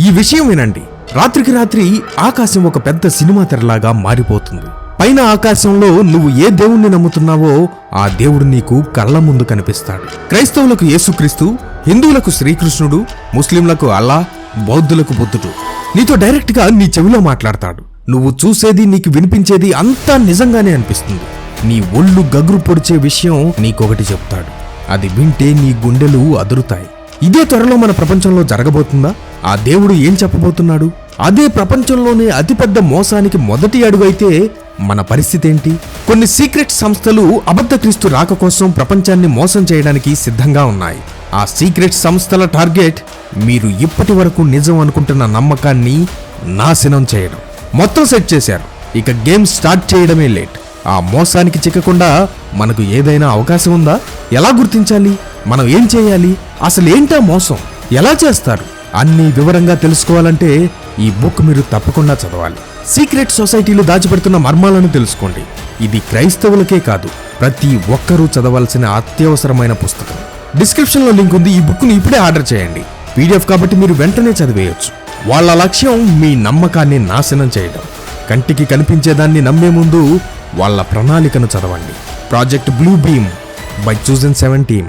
ఈ విషయం వినండి. రాత్రికి రాత్రి ఆకాశం ఒక పెద్ద సినిమా తెరలాగా మారిపోతుంది. పైన ఆకాశంలో నువ్వు ఏ దేవుణ్ణి నమ్ముతున్నావో ఆ దేవుడు నీకు కళ్ళ ముందు కనిపిస్తాడు. క్రైస్తవులకు యేసుక్రీస్తు హిందువులకు శ్రీకృష్ణుడు ముస్లింలకు అల్లా బౌద్ధులకు బుద్ధుడు. నీతో డైరెక్ట్గా నీ చెవిలో మాట్లాడతాడు. నువ్వు చూసేది నీకు వినిపించేది అంతా నిజంగానే అనిపిస్తుంది. నీ ఒళ్ళు గగురు పొడిచే విషయం నీకొకటి చెప్తాడు. అది వింటే నీ గుండెలు అదురుతాయి. ఇదే త్వరలో మన ప్రపంచంలో జరగబోతుందా? ఆ దేవుడు ఏం చెప్పబోతున్నాడు? అదే ప్రపంచంలోనే అతిపెద్ద మోసానికి మొదటి అడుగు అయితే మన పరిస్థితి ఏంటి? కొన్ని సీక్రెట్ సంస్థలు అబద్ధ క్రీస్తు రాక కోసం ప్రపంచాన్ని మోసం చేయడానికి సిద్ధంగా ఉన్నాయి. ఆ సీక్రెట్ సంస్థల టార్గెట్ మీరు ఇప్పటి వరకు నిజం అనుకుంటున్న నమ్మకాన్ని నాశనం చేయడం. మొత్తం సెట్ చేశారు. ఇక గేమ్ స్టార్ట్ చేయడమే లేట్. ఆ మోసానికి చిక్కకుండా మనకు ఏదైనా అవకాశం ఉందా? ఎలా గుర్తించాలి? మనం ఏం చేయాలి? అసలేంటా మోసం? ఎలా చేస్తారు? అన్ని వివరంగా తెలుసుకోవాలంటే ఈ బుక్ మీరు తప్పకుండా చదవాలి. సీక్రెట్ సొసైటీలు దాచిపెడుతున్న మర్మాలను తెలుసుకోండి. ఇది క్రైస్తవులకే కాదు ప్రతి ఒక్కరూ చదవాల్సిన అత్యవసరమైన పుస్తకం. డిస్క్రిప్షన్లో లింక్ ఉంది ఈ బుక్ను ఇప్పుడే ఆర్డర్ చేయండి. పీడిఎఫ్ కాబట్టి మీరు వెంటనే చదివేయొచ్చు. వాళ్ళ లక్ష్యం మీ నమ్మకాన్ని నాశనం చేయడం కంటికి కనిపించేదాన్ని నమ్మే ముందు వాళ్ళ ప్రణాళికను చదవండి. Project blue beam by chosen seventeen.